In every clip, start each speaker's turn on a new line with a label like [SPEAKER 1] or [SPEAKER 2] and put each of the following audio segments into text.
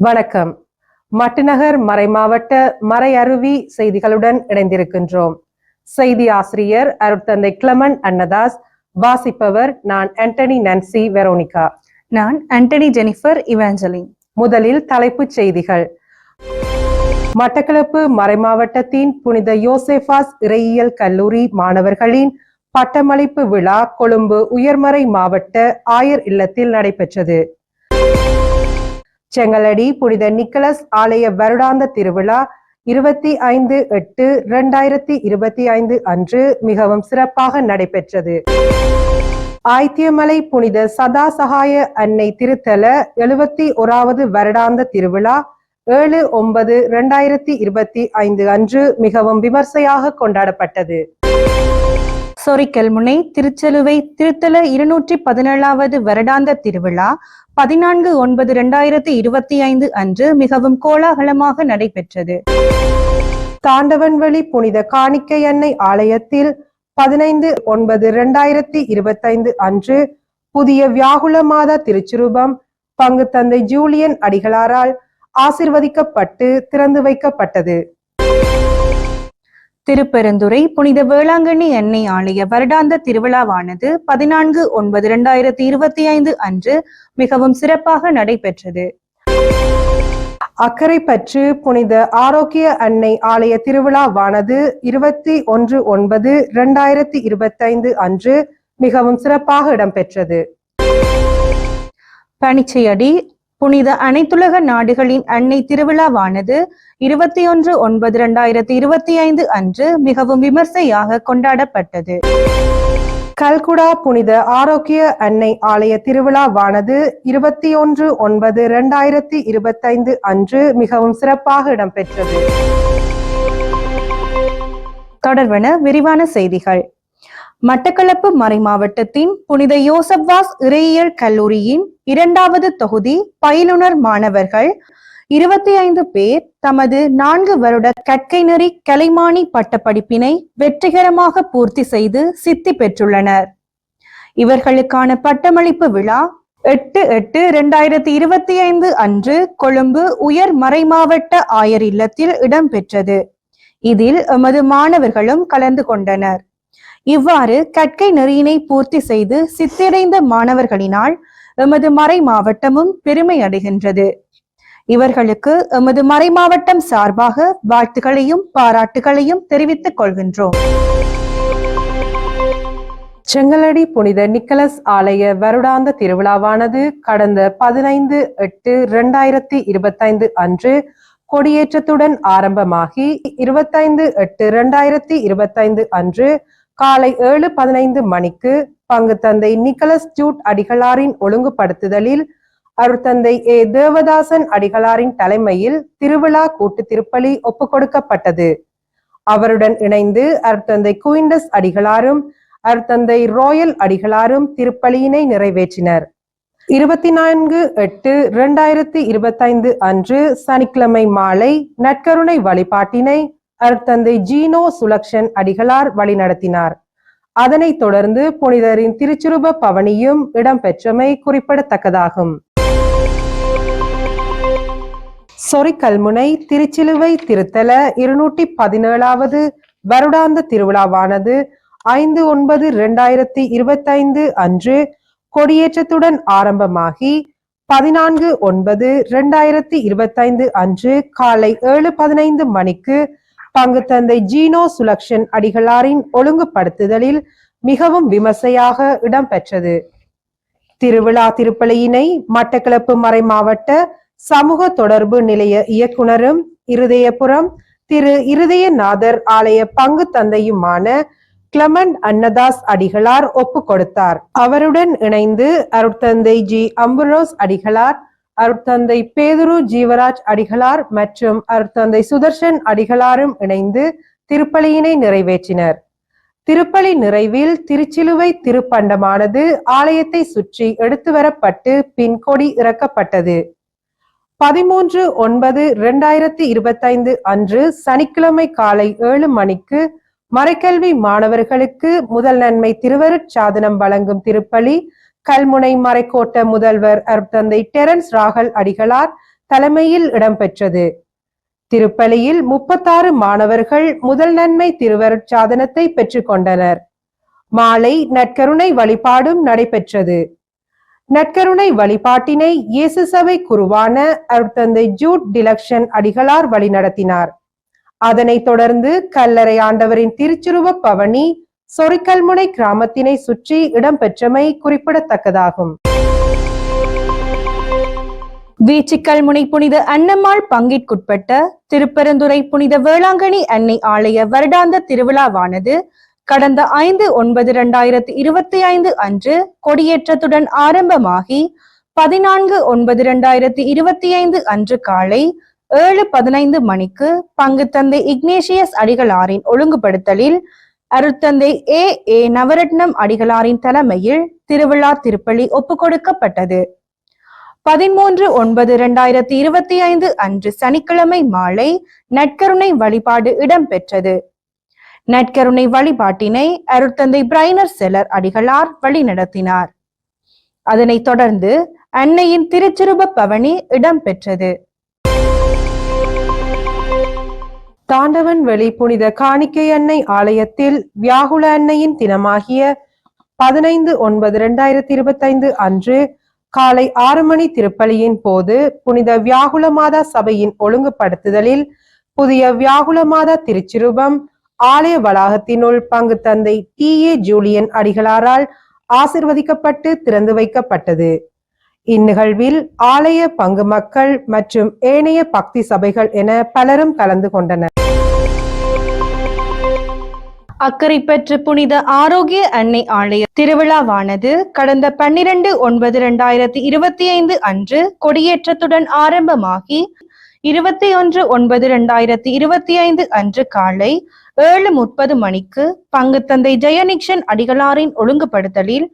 [SPEAKER 1] வணக்கம். மட்டுநகர் மறைமாவட்ட மறையருவி செய்திகளுடன் இணைந்திருக்கின்றோம். செய்தி ஆசிரியர் அருட்தந்தை கிளமன் அன்னதாஸ் வாசிப்பவர் நான் ஆண்டனி நான்சி வெரோனிகா.
[SPEAKER 2] நான் ஆண்டனி ஜெனிஃபர் இவாஞ்சலின்
[SPEAKER 1] முதலில் தலைப்புச் செய்திகள். மட்டக்களப்பு மறைமாவட்டத்தின் புனித யோசேபாஸ் இறையியல் கல்லூரி மாணவர்களின் பட்டமளிப்பு விழா கொழும்பு உயர்மறை மாவட்ட ஆயர் இல்லத்தில் நடைபெற்றது. செங்கலடி புனித நிக்கலஸ் ஆலய வருடாந்த திருவிழா இருபத்தி ஐந்து எட்டு இரண்டாயிரத்தி இருபத்தி ஐந்து அன்று மிகவும் சிறப்பாக நடைபெற்றது. ஆய்த்தியமலை புனித சதா சகாய அன்னை திருத்தல எழுபத்தி ஓராவது வருடாந்த திருவிழா ஏழு ஒன்பது இரண்டாயிரத்தி இருபத்தி ஐந்து அன்று மிகவும் விமர்சையாக கொண்டாடப்பட்டது.
[SPEAKER 2] சொரிக்கல்முனை திருச்செலுவை திருத்தல இருநூற்றி பதினேழாவது வருடாந்த திருவிழா பதினான்கு ஒன்பது இரண்டாயிரத்தி இருபத்தி ஐந்து அன்று மிகவும் கோலாகலமாக நடைபெற்றது.
[SPEAKER 1] தாண்டவன்வழி புனித காணிக்கை அன்னை ஆலயத்தில் பதினைந்து ஒன்பது இரண்டாயிரத்தி இருபத்தைந்து அன்று புதிய வியாகுல மாதா திருச்சுரூபம் பங்கு தந்தை ஜூலியன் அடிகளாரால் ஆசிர்வதிக்கப்பட்டு திறந்து வைக்கப்பட்டது.
[SPEAKER 2] திருப்பெருந்துறை புனித வேளாங்கண்ணி அன்னை ஆலய வருடாந்த திருவிழாவானது பதினான்கு ஒன்பது இரண்டாயிரத்தி இருபத்தி ஐந்து அன்று மிகவும் சிறப்பாக நடைபெற்றது.
[SPEAKER 1] அக்கறை பற்று புனித ஆரோக்கிய அன்னை ஆலய திருவிழாவானது இருபத்தி ஒன்று ஒன்பது இரண்டாயிரத்தி இருபத்தைந்து அன்று மிகவும் சிறப்பாக இடம்பெற்றது.
[SPEAKER 2] பனிச்சையடி புனித அனைத்துலக நாடுகளின் அன்னை திருவிழாவானது இருபத்தி ஒன்று ஒன்பது இரண்டாயிரத்தி இருபத்தி ஐந்து அன்று மிகவும் விமர்சையாக கொண்டாடப்பட்டது.
[SPEAKER 1] கல்குடா புனித ஆரோக்கிய அன்னை ஆலய திருவிழாவானது இருபத்தி ஒன்று ஒன்பது இரண்டாயிரத்தி இருபத்தைந்து அன்று மிகவும் சிறப்பாக இடம்பெற்றது.
[SPEAKER 2] தொடர்பென விரிவான செய்திகள். மட்டக்களப்பு மறைமாவட்டத்தின் புனித யோசப்வாஸ் இறையியல் கல்லூரியின் இரண்டாவது தொகுதி பயிலுனர் மாணவர்கள் இருபத்தி ஐந்து பேர் தமது நான்கு வருட கற்கை நெறி கலைமானி பட்டப்படிப்பினை வெற்றிகரமாக பூர்த்தி செய்து சித்தி பெற்றுள்ளனர். இவர்களுக்கான பட்டமளிப்பு விழா எட்டு எட்டு இரண்டாயிரத்தி இருபத்தி ஐந்து அன்று கொழும்பு உயர் மறைமாவட்ட ஆயர் இல்லத்தில் இடம்பெற்றது. இதில் எமது மாணவர்களும் கலந்து கொண்டனர். இவ்வாறு கற்கை நெறியினை பூர்த்தி செய்து சித்திடைந்த மாணவர்களினால் எமது மறை மாவட்டமும் பெருமை அடைகின்றது. இவர்களுக்கு எமது மறை மாவட்டம் சார்பாக வாழ்த்துக்களையும் பாராட்டுகளையும் தெரிவித்துக் கொள்கின்றோம்.
[SPEAKER 1] செங்கலடி புனித நிக்கலஸ் ஆலய வருடாந்த திருவிழாவானது கடந்த பதினைந்து எட்டு இரண்டாயிரத்தி இருபத்தைந்து அன்று கொடியேற்றத்துடன் ஆரம்பமாகி இருபத்தைந்து எட்டு இரண்டாயிரத்தி இருபத்தைந்து அன்று காலை ஏழு பதினைந்து மணிக்கு பங்கு தந்தை நிக்கலஸ் ஜூட் அடிகளாரின் ஒழுங்குபடுத்துதலில் அருட்தந்தை ஏ. தேவதாசன் அடிகளாரின் தலைமையில் திருவிழா கூட்டு திருப்பலி ஒப்புக்கொடுக்கப்பட்டது. அவருடன் இணைந்து அருட்தந்தை குயிண்டஸ் அடிகளாரும் அருட்தந்தை ராயல் அடிகளாரும் திருப்பலியினை நிறைவேற்றினர். இருபத்தி நான்கு எட்டு இரண்டாயிரத்தி இருபத்தைந்து அன்று சனிக்கிழமை மாலை நட்கருணை வழிபாட்டினை அருட்தந்தை ஜீனோ சுலக்ஷன் அடிகளார் வழிநடத்தினார் அதனைத் தொடர்ந்து புனிதரின் திருச்சுருப பவனியும் இடம்பெற்றமை குறிப்பிடத்தக்கதாகும். சொறிக்கல்முனை திருச்சிலுவை திருத்தல இருநூற்றி பதினேழாவது வருடாந்த திருவிழாவானது ஐந்து ஒன்பது இரண்டாயிரத்தி இருபத்தைந்து அன்று கொடியேற்றத்துடன் ஆரம்பமாகி பதினான்கு ஒன்பது இரண்டாயிரத்தி இருபத்தைந்து அன்று காலை ஏழு பதினைந்து மணிக்கு பங்கு தந்தை ஜீனோ சுலக்ஷன் அடிகளாரின் ஒழுங்குபடுத்துதலில் மிகவும் விமர்சையாக இடம்பெற்றது. திருவிழா திருப்பலியினை மட்டக்களப்பு மறை மாவட்ட சமூக தொடர்பு நிலைய இயக்குனரும் இருதயபுரம் திரு இருதயநாதர் ஆலய பங்கு தந்தையுமான கிளமண்ட் அன்னதாஸ் அடிகளார் ஒப்பு கொடுத்தார் அவருடன் இணைந்து அருட்தந்தை ஜி அம்புரோஸ் அடிகளார் அருட்தந்தை பேதுரு ஜீவராஜ் அடிகளார் மற்றும் அருட்தந்தை சுதர்ஷன் அடிகளாரும் இணைந்து திருப்பலியினை நிறைவேற்றினர். திருப்பலி நிறைவில் திருச்சிலுவை திருப்பண்டமானது ஆலயத்தை சுற்றி எடுத்து வரப்பட்டு பின் கொடி இறக்கப்பட்டது. பதிமூன்று ஒன்பது இரண்டாயிரத்தி இருபத்தைந்து அன்று சனிக்கிழமை காலை ஏழு மணிக்கு மறைக்கல்வி மாணவர்களுக்கு முதல் நன்மை திருவருட்சாதனம் வழங்கும் திருப்பலி கல்முனை மறைக்கோட்ட முதல்வர் அருட்தந்தை டெரன்ஸ் ராகல் அடிகளார் தலைமையில் இடம்பெற்றது. திருப்பலியில் முப்பத்தாறு மாணவர்கள் முதல் நன்மை திருவருட்சாதனத்தை பெற்றுக்கொண்டனர் மாலை நற்கருணை வழிபாடும் நடைபெற்றது. நற்கருணை வழிபாட்டினை இயேசு சபை குருவான அருட்தந்தை ஜூட் டிலக்ஷன் அடிகளார் வழிநடத்தினார். அதனைத் தொடர்ந்து கல்லறை ஆண்டவரின் திருச்சுருவ பவனி சொரிக்கல்முனை கிராமத்தினை சுற்றி இடம்பெற்றமை குறிப்பிடத்தக்கதாகும்.
[SPEAKER 2] வீச்சிக்கல் முனை புனித அன்னம்மாள் பங்கிற்குட்பட்ட திருப்பெருந்துறை புனித வேளாங்கண்ணி அன்னை ஆலய வருடாந்த திருவிழாவானது கடந்த ஐந்து ஒன்பது இரண்டாயிரத்தி இருபத்தி ஐந்து அன்று கொடியேற்றத்துடன் ஆரம்பமாகி பதினான்கு ஒன்பது இரண்டாயிரத்தி இருபத்தி ஐந்து அன்று காலை ஏழு பதினைந்து மணிக்கு பங்கு தந்தை இக்னேஷியஸ் அடிகளாரின் ஒழுங்குபடுத்தலில் அருட்தந்தை ஏ. ஏ. நவரத்னம் அடிகளாரின் தலைமையில் திருவிழா திருப்பலி ஒப்புக்கொடுக்கப்பட்டது. பதிமூன்று ஒன்பது இரண்டாயிரத்தி இருபத்தி ஐந்து அன்று சனிக்கிழமை மாலை நற்கருணை வழிபாடு இடம்பெற்றது. நட்கருணை வழிபாட்டினை அருட்தந்தை பிரைனர் செலர் அடிகளார் வழிநடத்தினார். அதனைத் தொடர்ந்து அன்னையின் திருச்சிறுப பவனி இடம்பெற்றது.
[SPEAKER 1] தாண்டவன் வெளி புனித காணிக்கை அன்னை ஆலயத்தில் வியாகுல அன்னையின் தினமாகிய பதினைந்து ஒன்பது இரண்டாயிரத்தி இருபத்தைந்து அன்று காலை ஆறு மணி திருப்பலியின் போது புனித வியாகுல மாதா சபையின் ஒழுங்குபடுத்துதலில் புதிய வியாகுல மாதா திருச்சிருபம் ஆலய வளாகத்தினுள் பங்கு தந்தை டி ஏ ஜூலியன் அடிகளாரால் ஆசிர்வதிக்கப்பட்டு திறந்து வைக்கப்பட்டது. இந்நிகழ்வில் ஆலய பங்கு மக்கள் மற்றும் ஏனைய பக்தி சபைகள் என பலரும் கலந்து கொண்டனர்.
[SPEAKER 2] அக்கறை பெற்று புனித ஆரோக்கிய அன்னை ஆலய திருவிழாவானது கடந்த பன்னிரண்டு ஒன்பது இரண்டாயிரத்தி இருபத்தி ஐந்து அன்று கொடியேற்றத்துடன் ஆரம்பமாகி இருபத்தி ஒன்று ஒன்பது இரண்டாயிரத்தி இருபத்தி ஐந்து அன்று காலை ஏழு முப்பது மணிக்கு பங்கு தந்தை ஜெயநிக்ஷன் அடிகளாரின் ஒழுங்குபடுத்தலில்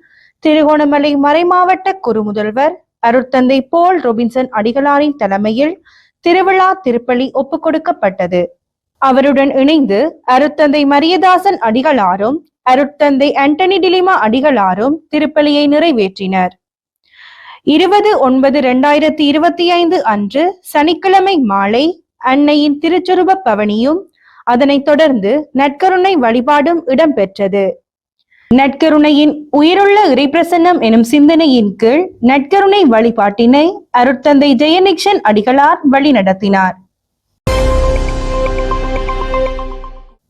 [SPEAKER 2] திருகோணமலை மறைமாவட்ட குறுமுதல்வர் அருட்தந்தை போல் ரொபின்சன் அடிகளாரின் தலைமையில் திருவிழா திருப்பலி ஒப்புக்கொடுக்கப்பட்டது. அவருடன் இணைந்து அருட்தந்தை மரியதாசன் அடிகளாரும் அருட்தந்தை ஆண்டனி டிலிமா அடிகளாரும் திருப்பலியை நிறைவேற்றினர். இருபது ஒன்பது இரண்டாயிரத்தி இருபத்தி ஐந்து அன்று சனிக்கிழமை மாலை அன்னையின் திருச்சுருப பவனியும் அதனைத் தொடர்ந்து நற்கருணை வழிபாடும் இடம்பெற்றது. நட்கருணையின் உயிருள்ள இறைப்பிரசன்னம் எனும் சிந்தனையின் கீழ் நட்கருணை வழிபாட்டினை அருட்தந்தை ஜெயநிக்ஷன் அடிகளார் வழிநடத்தினார்.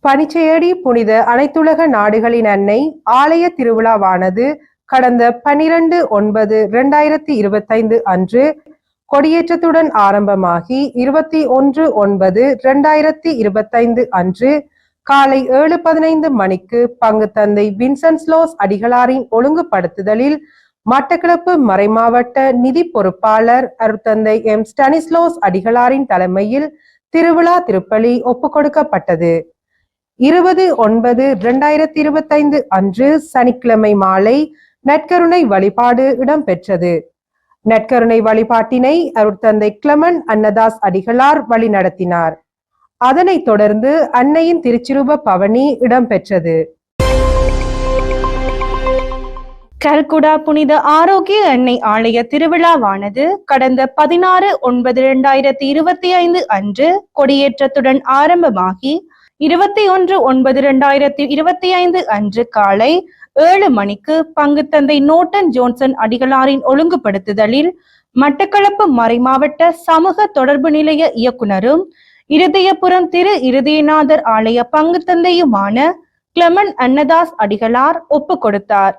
[SPEAKER 1] பனிச்சேடி புனித அனைத்துலக நாடுகளின் அன்னை ஆலய திருவிழாவானது கடந்த பனிரெண்டு ஒன்பது இரண்டாயிரத்தி இருபத்தைந்து அன்று கொடியேற்றத்துடன் ஆரம்பமாகி இருபத்தி ஒன்று ஒன்பது இரண்டாயிரத்தி இருபத்தைந்து அன்று காலை ஏழு பதினைந்து மணிக்கு பங்கு தந்தை வின்சன்ஸ்லோஸ் அடிகளாரின் ஒழுங்குபடுத்துதலில் மட்டக்களப்பு மறைமாவட்ட நிதி பொறுப்பாளர் அருத்தந்தை எம் ஸ்டனிஸ்லோஸ் அடிகளாரின் தலைமையில் திருவிழா திருப்பலி ஒப்புக்கொடுக்கப்பட்டது. இருபது ஒன்பது இரண்டாயிரத்தி இருபத்தைந்து அன்று சனிக்கிழமை மாலை நற்கருணை வழிபாடு இடம்பெற்றது. நட்கருணை வழிபாட்டினை அருட்தந்தை கிளமன் அன்னதாஸ் அடிகளார் வழிநடத்தினார். அதனைத் தொடர்ந்து அன்னையின் திருச்சிரூப பவனி இடம்பெற்றது.
[SPEAKER 2] கல்குடா புனித ஆரோக்கிய அன்னை ஆலய திருவிழாவானது கடந்த பதினாறு ஒன்பது இரண்டாயிரத்தி இருபத்தி ஐந்து அன்று கொடியேற்றத்துடன் ஆரம்பமாகி இருபத்தி ஒன்று ஒன்பது இரண்டாயிரத்தி இருபத்தி ஐந்து அன்று காலை ஏழு மணிக்கு பங்கு தந்தை நோட்டன் ஜோன்சன் அடிகளாரின் ஒழுங்குபடுத்துதலில் மட்டக்களப்பு மறைமாவட்ட சமூக தொடர்பு நிலைய இயக்குனரும் இருதயபுரம் திரு இருதயநாதர் ஆலய பங்கு தந்தையுமான கிளமன் அன்னதாஸ் அடிகளார் ஒப்பு கொடுத்தார்.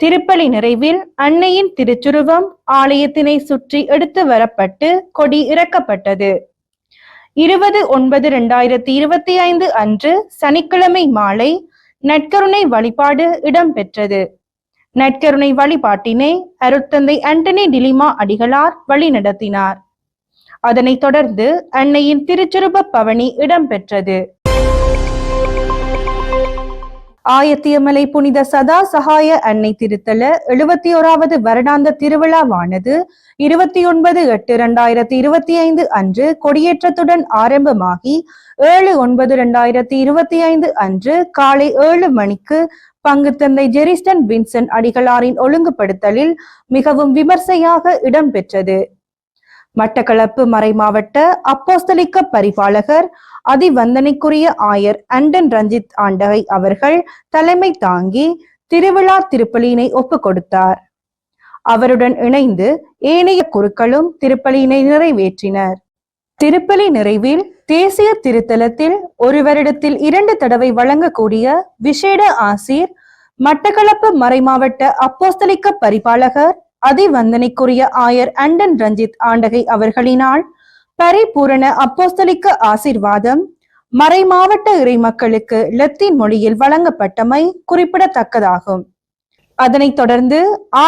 [SPEAKER 2] திருப்பலி நிறைவில் அன்னையின் திருச்சுருவம் ஆலயத்தினை சுற்றி எடுத்து வரப்பட்டு கொடி இறக்கப்பட்டது. இருபது ஒன்பது இரண்டாயிரத்தி இருபத்தி ஐந்து அன்று சனிக்கிழமை மாலை நற்கருணை வழிபாடு இடம்பெற்றது. நற்கருணை வழிபாட்டினை அருட்தந்தை ஆண்டனி டிலிமா அடிகளார் வழிநடத்தினார். அதனைத் தொடர்ந்து அன்னையின் திருச்சிருப பவனி இடம்பெற்றது. ஆயத்தியமலை புனித சதா சகாய அன்னை திருத்தல எழுபத்தி ஓராவது வருடாந்த திருவிழாவானது இருபத்தி ஒன்பது எட்டு இரண்டாயிரத்தி இருபத்தி ஐந்து அன்று கொடியேற்றத்துடன் ஆரம்பமாகி ஏழு ஒன்பது இரண்டாயிரத்தி இருபத்தி ஐந்து அன்று காலை ஏழு மணிக்கு பங்கு தந்தை ஜெரிஸ்டன் வின்சன் அடிகளாரின் ஒழுங்குபடுத்தலில் மிகவும் விமர்சையாக இடம்பெற்றது. மட்டக்களப்பு மறைமாவட்ட அப்போஸ்தலிக்க பரிபாலகர் அதிவந்தனைக்குரிய ஆயர் அண்டன் ரஞ்சித் ஆண்டகை அவர்கள் தலைமை தாங்கி திருவிழா திருப்பலியினை ஒப்புக் கொடுத்தார் அவருடன் இணைந்து ஏனைய குருக்களும் திருப்பலியினை நிறைவேற்றினர். திருப்பலி நிறைவில் தேசிய திருத்தலத்தில் ஒரு வருடத்தில் இரண்டு தடவை வழங்கக்கூடிய விசேட ஆசிர் மட்டக்களப்பு மறைமாவட்ட அப்போஸ்தலிக்க பரிபாலகர் அதிவந்தனைக்குரிய ஆயர் அண்டன் ரஞ்சித் ஆண்டகை அவர்களினால் பரிபூரண அப்போஸ்தலிக்க ஆசிர்வாதம் மறைமாவட்ட இறை மக்களுக்கு லத்தீன் மொழியில் வழங்கப்பட்டமை குறிப்பிடத்தக்கதாகும். அதனைத் தொடர்ந்து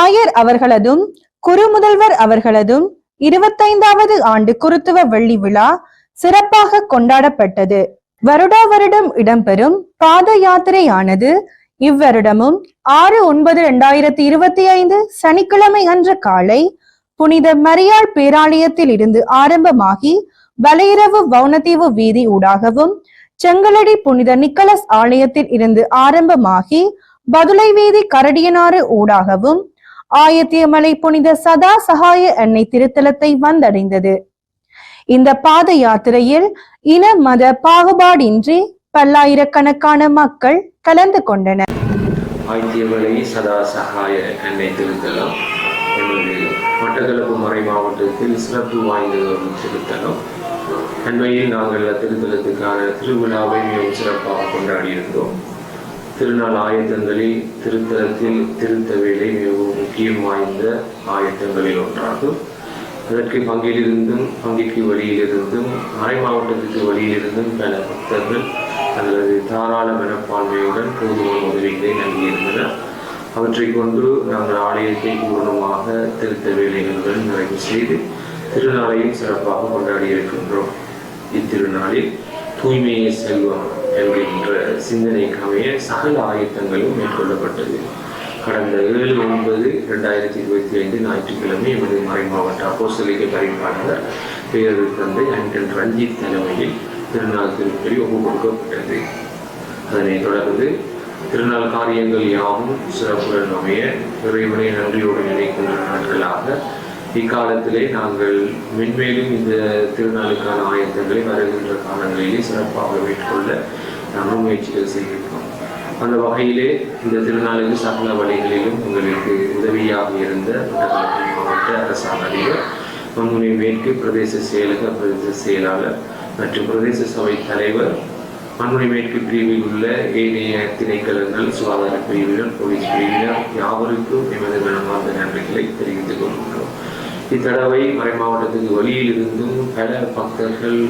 [SPEAKER 2] ஆயர் அவர்களதும் குருமுதல்வர் அவர்களதும் இருபத்தைந்தாவது ஆண்டு குருத்துவ வெள்ளி விழா சிறப்பாக கொண்டாடப்பட்டது. வருடா வருடம் இடம்பெறும் பாத யாத்திரையானது இவ்வருடமும் ஆறு ஒன்பது இரண்டாயிரத்தி இருபத்தி ஐந்து சனிக்கிழமை அன்று காலை புனித மரியாள் பேராலயத்தில் இருந்து ஆரம்பமாகி வலையிரவு வவுனதீவு வீதி ஊடாகவும் செங்கலடி புனித நிக்கலஸ் ஆலயத்தில் இருந்து ஆரம்பமாகி பதுளை வீதி கரடியனாறு ஊடாகவும் ஆயத்தியமலை புனித சதா சகாய எண்ணெய் திருத்தலத்தை வந்தடைந்தது. இந்த பாத யாத்திரையில் இன மத பாகுபாடின்றி பல்லாயிரக்கணக்கான மக்கள் கலந்து கொண்டனர்.
[SPEAKER 3] ஆய்த்தியமலை சதா சகாய அன்னை திருத்தலம் மட்டக்களப்பு மறை மாவட்டத்தில் சிறப்பு வாய்ந்த திருத்தலம் அண்மையில் நாங்கள் திருத்தலத்துக்கான திருவிழாவை மிகவும் சிறப்பாக கொண்டாடியிருந்தோம். திருநாள் ஆயத்தங்களில் திருத்தலத்தில் திருத்த வேலை மிகவும் முக்கியம் வாய்ந்த ஆயத்தங்களில் ஒன்றாகும். அதற்கு பங்கிலிருந்தும் பங்கிற்கு வழியிலிருந்தும் மறை மாவட்டத்துக்கு வழியிலிருந்தும் பல பக்தர்கள் அல்லது தாராள மனப்பான்மையுடன் போதுமான உதவிகளை நல்கியிருந்தன. அவற்றை கொண்டு நாங்கள் ஆலயத்தை பூர்ணமாக திருத்த வேலைகளுடன் நிறைவு செய்து திருநாளையும் சிறப்பாக கொண்டாடி இருக்கின்றோம். இத்திருநாளில் தூய்மையே செல்வம் என்கின்ற சிந்தனைக்கு அமைய சகல ஆயத்தங்களும் மேற்கொள்ளப்பட்டது. கடந்த ஏழு ஒன்பது ரெண்டாயிரத்தி இருபத்தி ஐந்து ஞாயிற்றுக்கிழமை எமது மறை மாவட்ட அப்போஸ்தலிக்க பரிபாளர் பேரர் தந்தை அண்டன் ரஞ்சித் தலைமையில் திருநாள் திருப்பலி ஒப்பு கொடுக்கப்பட்டது. அதனைத் தொடர்ந்து திருநாள் காரியங்கள் யாவும் சிறப்புடன் அமைய இறைவனை நன்றியோடு நினைக்கின்ற நாட்களாக இக்காலத்திலே நாங்கள் மென்மேலும் இந்த திருநாளுக்கான ஆயத்தங்களை வருகின்ற காலங்களிலே சிறப்பாக மேற்கொள்ள நாங்கள் முயற்சிகள் செய்கின்றோம். அந்த வகையிலே இந்த திருநாளுக்கு சகல வழிகளிலும் உங்களுக்கு உதவியாக இருந்த மாவட்ட அரசாங்க அதிபர் மங்குனை மேற்கு பிரதேச செயலக பிரதேச செயலாளர் மற்றும் பிரதேச சபை தலைவர் மண்முனை மேற்கு பிரிவில் உள்ள ஏனைய திணைக்களங்கள் சுகாதார பிரிவினர் போலீஸ் பிரிவினர் யாவருக்கும் எமது மனமார்ந்த நன்றிகளை தெரிவித்துக் கொள்கின்றோம். இத்தடவை மறை மாவட்டத்துக்கு வழியில் இருந்தும் பல பக்தர்கள்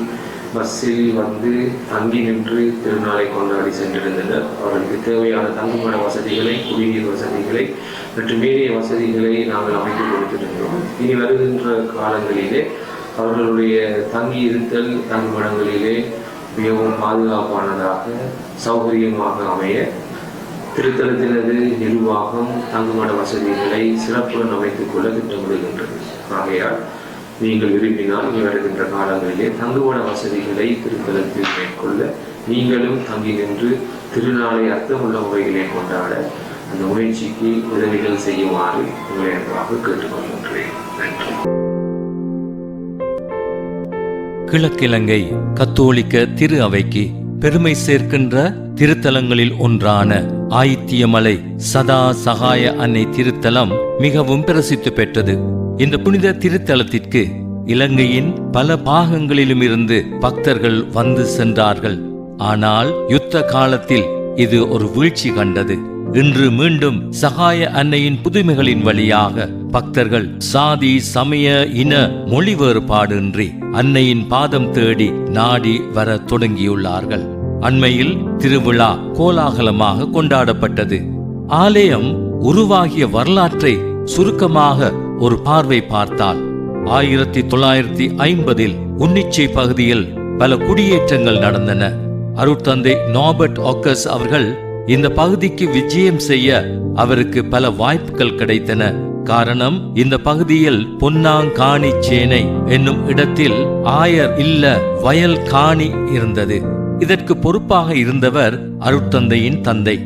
[SPEAKER 3] பஸ்ஸில் வந்து தங்கி நின்று திருநாளை கொண்டாடி சென்றிருந்தனர். அவர்களுக்கு தேவையான தங்குமிட வசதிகளை குடிநீர் வசதிகளை மற்றும் ஏனைய வசதிகளை நாங்கள் அமைத்து கொடுத்திருக்கிறோம். இனி வருகின்ற காலங்களிலே அவர்களுடைய தங்கி இருத்தல் தங்குமடங்களிலே மிகவும் பாதுகாப்பானதாக சௌகரியமாக அமைய திருத்தலத்தினது நிர்வாகம் தங்குமட வசதிகளை சிறப்புடன் அமைத்துக் கொள்ள திட்டமிடுகின்றது. ஆகையால் நீங்கள் விரும்பினால் வருகின்ற காலங்களிலே தங்குமட வசதிகளை திருத்தலத்தில் மேற்கொள்ள நீங்களும் தங்கி நின்று திருநாளை அர்த்தமுள்ள முறைகளை கொண்டாட அந்த முயற்சிக்கு உதவிகள் செய்யுமாறு உங்களை அன்பாக கேட்டுக்கொள்கின்றேன். நன்றி.
[SPEAKER 4] கிழக்கிழங்கை கத்தோலிக்க திரு அவைக்கு பெருமை சேர்க்கின்ற திருத்தலங்களில் ஒன்றான ஆயித்தியமலை சதா சகாய அன்னை திருத்தலம் மிகவும் பிரசித்தி பெற்றது. இந்த புனித திருத்தலத்திற்கு இலங்கையின் பல பாகங்களிலும் இருந்து பக்தர்கள் வந்து சென்றார்கள். ஆனால் யுத்த காலத்தில் இது ஒரு வீழ்ச்சி கண்டது. இன்று மீண்டும் சகாய அன்னையின் புதுமைகளின் வழியாக பக்தர்கள் சாதி சமய இன மொழி வேறுபாடின்றி அன்னையின் பாதம் தேடி நாடி வர தொடங்கியுள்ளார்கள். அண்மையில் திருவிழா கோலாகலமாக கொண்டாடப்பட்டது. ஆலயம் உருவாகிய வரலாற்றை சுருக்கமாக ஒரு பார்வை பார்த்தால் ஆயிரத்தி தொள்ளாயிரத்தி ஐம்பதில் உன்னிச்சை பகுதியில் பல குடியேற்றங்கள் நடந்தன. அருட்தந்தை நாபர்ட் ஆக்கஸ் அவர்கள் இந்த பகுதிக்கு விஜயம் செய்ய அவருக்கு பல வாய்ப்புகள் கிடைத்தன. காரணம் இந்த பகுதியில் பொன்னாங்காணி சேனை என்னும் இடத்தில் ஆயர் இல்ல வயல் காணி இருந்தது. இதற்கு பொறுப்பாக இருந்தவர் அருட்தந்தையின் தந்தை.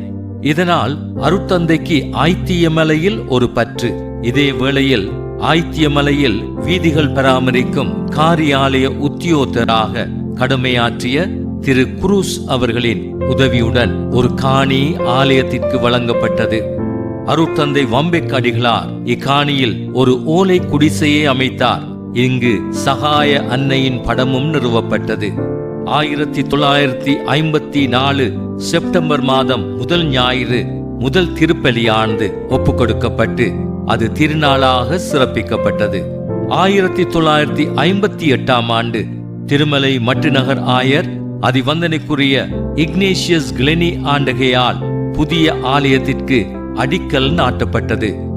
[SPEAKER 4] இதனால் அருட்தந்தைக்கு ஆய்த்தியமலையில் ஒரு பற்று. இதே வேளையில் ஆய்த்தியமலையில் வீதிகள் பராமரிக்கும் காரியாலய உத்தியோகராக கடமையாற்றிய திரு குரூஸ் அவர்களின் உதவியுடன் ஒரு காணி ஆலயத்திற்கு வழங்கப்பட்டது. அருட்தந்தை வம்பெக்கடிகளார் இக்காணியில் ஒரு ஓலை குடிசையை அமைத்தார். இங்கு சகாய அன்னையின் படமும் நிறுவப்பட்டது. ஆயிரத்தி தொள்ளாயிரத்தி ஐம்பத்தி நாலு செப்டம்பர் மாதம் முதல் ஞாயிறு முதல் திருப்பலியானது ஒப்புக் கொடுக்கப்பட்டு அது திருநாளாக சிறப்பிக்கப்பட்டது. ஆயிரத்தி தொள்ளாயிரத்தி ஐம்பத்தி எட்டாம் ஆண்டு திருமலை மட்டுநகர் ஆயர் அதிவந்தனைக்குரிய இக்னேஷியஸ் கிளெனி ஆண்டகையால் புதிய ஆலயத்திற்கு அடிக்கல் நாட்டப்பட்டது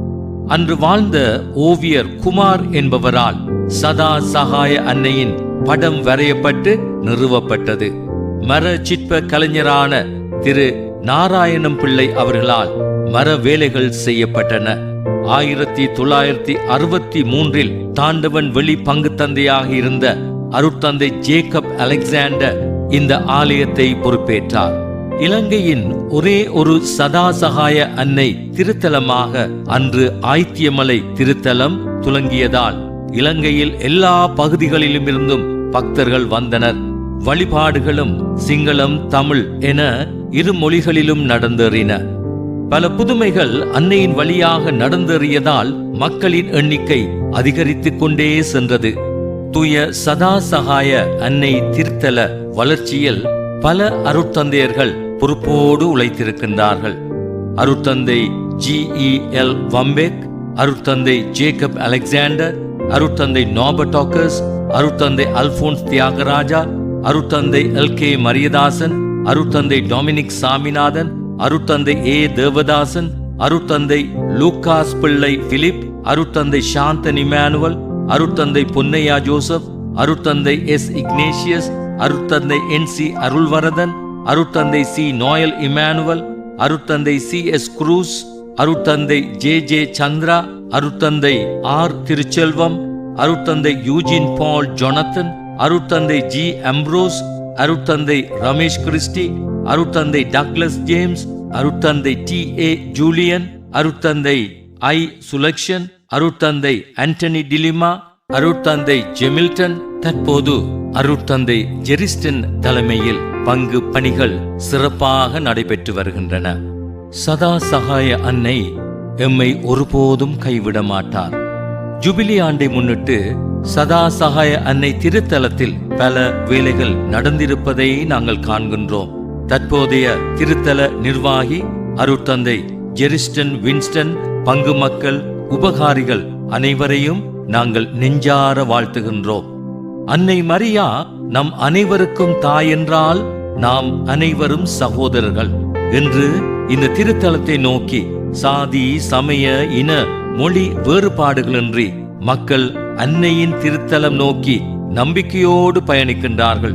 [SPEAKER 4] அன்று வாழ்ந்த ஓவியர் குமார் என்பவரால் சதா சகாய அன்னையின் படம் வரையப்பட்டு நிறுவப்பட்டது. மர சிற்ப கலைஞரான திரு நாராயணம் பிள்ளை அவர்களால் மர வேலைகள் செய்யப்பட்டன. ஆயிரத்தி தொள்ளாயிரத்தி அறுபத்தி மூன்றில் தாண்டவன் வெளி பங்கு தந்தையாக இருந்த அருட்தந்தை ஜேக்கப் அலெக்சாண்டர் இந்த ஆலயத்தை பொறுப்பேற்றார். இலங்கையின் ஒரே ஒரு சதாசகாய அன்னை திருத்தலமாக அன்று ஆய்த்தியமலை திருத்தலம் துலங்கியதால் இலங்கையில் எல்லா பகுதிகளிலும் இருந்தும் பக்தர்கள் வந்தனர். வழிபாடுகளும் சிங்களம் தமிழ் என இரு மொழிகளிலும் நடந்தேறின. பல புதுமைகள் அன்னையின் வழியாக நடந்தேறியதால் மக்களின் எண்ணிக்கை அதிகரித்துக் கொண்டே சென்றது. தூய சதாசகாய அன்னை திருத்தல வளர்ச்சியில் பல அருட்தந்தையர்கள் பொறுப்போடு உழைத்திருக்கின்றார்கள். அருட்தந்தை ஜி இ எல் அருட்தந்தை ஜேக்கப் அலெக்சாண்டர் அருட்தந்தை நாபர்டாக்கஸ் அருட்தந்தை அல்போன்ஸ் தியாகராஜா அருட்தந்தை எல் கே மரியதாசன் அருட்தந்தை டொமினிக் சாமிநாதன் அருட்தந்தை ஏ தேவதாசன் அருட்தந்தை லூக்காஸ் பிள்ளை பிலிப் அருட்தந்தை சாந்தன் இமானுவல் அருட்தந்தை பொன்னையா ஜோசப் அருட்தந்தை எஸ் இக்னேஷியஸ் அருட்தந்தை என் சி அருள்வரதன் அருட்தந்தை சி. நோயல் இமானுவல் அருட்தந்தை சி. எஸ். குரூஸ் அருட்தந்தை ஜே. ஜே. சந்திரா அருட்தந்தை ஆர். திருச்செல்வம் அருட்தந்தை யூஜின் பால் ஜொனத்தன் அருட்தந்தை ஜி. அம்ப்ரோஸ் அருட்தந்தை ரமேஷ் கிறிஸ்டி அருட்தந்தை டக்ளஸ் ஜேம்ஸ் அருட்தந்தை டி. ஏ. ஜூலியன் அருட்தந்தை ஐ. சுலக்ஷன் அருட்தந்தை ஆண்டனி டிலிமா அருட்தந்தை ஜெமில்டன் தற்போது அருட்தந்தை ஜெரிஸ்டன் தலைமையில் பங்கு பணிகள் சிறப்பாக நடைபெற்று வருகின்றன. சதா சகாய அன்னை எம்மை ஒருபோதும் கைவிட மாட்டார். ஜூபிலி ஆண்டை முன்னிட்டு சதா சகாய அன்னை திருத்தலத்தில் பல வேலைகள் நடந்திருப்பதை நாங்கள் காண்கின்றோம். தற்போதைய திருத்தல நிர்வாகி அருட்தந்தை ஜெரிஸ்டன் வின்ஸ்டன் பங்கு மக்கள் உபகாரிகள் அனைவரையும் நாங்கள் நெஞ்சார வாழ்த்துகின்றோம். அன்னை மரியா நம் அனைவருக்கும் தாய் என்றால் நாம் அனைவரும் சகோதரர்கள் என்று இந்த திருத்தலத்தை நோக்கி சாதி சமய இன மொழி வேறுபாடுகளின்றி மக்கள் அன்னையின் திருத்தலம் நோக்கி நம்பிக்கையோடு பயணிக்கின்றார்கள்.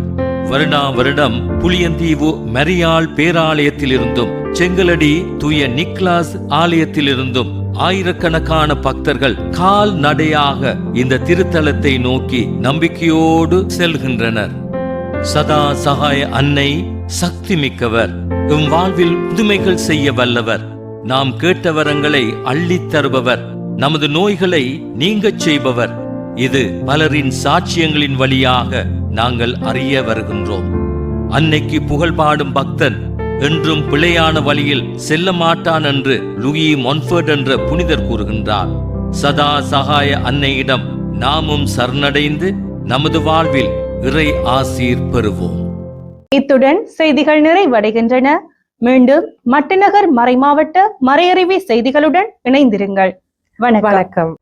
[SPEAKER 4] வருடா வருடம் புளியந்தீவு மரியாள் பேராலயத்திலிருந்தும் செங்கலடி தூய நிக்லாஸ் ஆலயத்திலிருந்தும் ஆயிரக்கணக்கான பக்தர்கள் கால் நடையாக இந்த திருத்தலத்தை நோக்கி நம்பிக்கையோடு செல்கின்றனர். சதா சகாய அன்னை சக்தி மிக்கவர் உம் வாழ்வில் புதுமைகள் செய்ய வல்லவர் நாம் கேட்ட வரங்களை அள்ளித் தருபவர் நமது நோய்களை நீங்கச் செய்பவர். இது பலரின் சாட்சியங்களின் வழியாக நாங்கள் அறிய வருகின்றோம். அன்னைக்கு புகழ் பாடும் பக்தன் என்றும் பிழையான வழியில் செல்ல மாட்டான் என்று லூயி மொன்ஃபர்ட் என்ற புனிதர் கூறுகின்றார். சதா சகாய அன்னையிடம் நாமும் சரணடைந்து நமது வாழ்வில் இறை ஆசீர் பெறுவோம்.
[SPEAKER 2] இத்துடன் செய்திகள் நிறைவடைகின்றன. மீண்டும் மட்டநகர் மறைமாவட்ட மறையறிவி செய்திகளுடன் இணைந்திருங்கள். வணக்கம்.
[SPEAKER 1] வணக்கம்.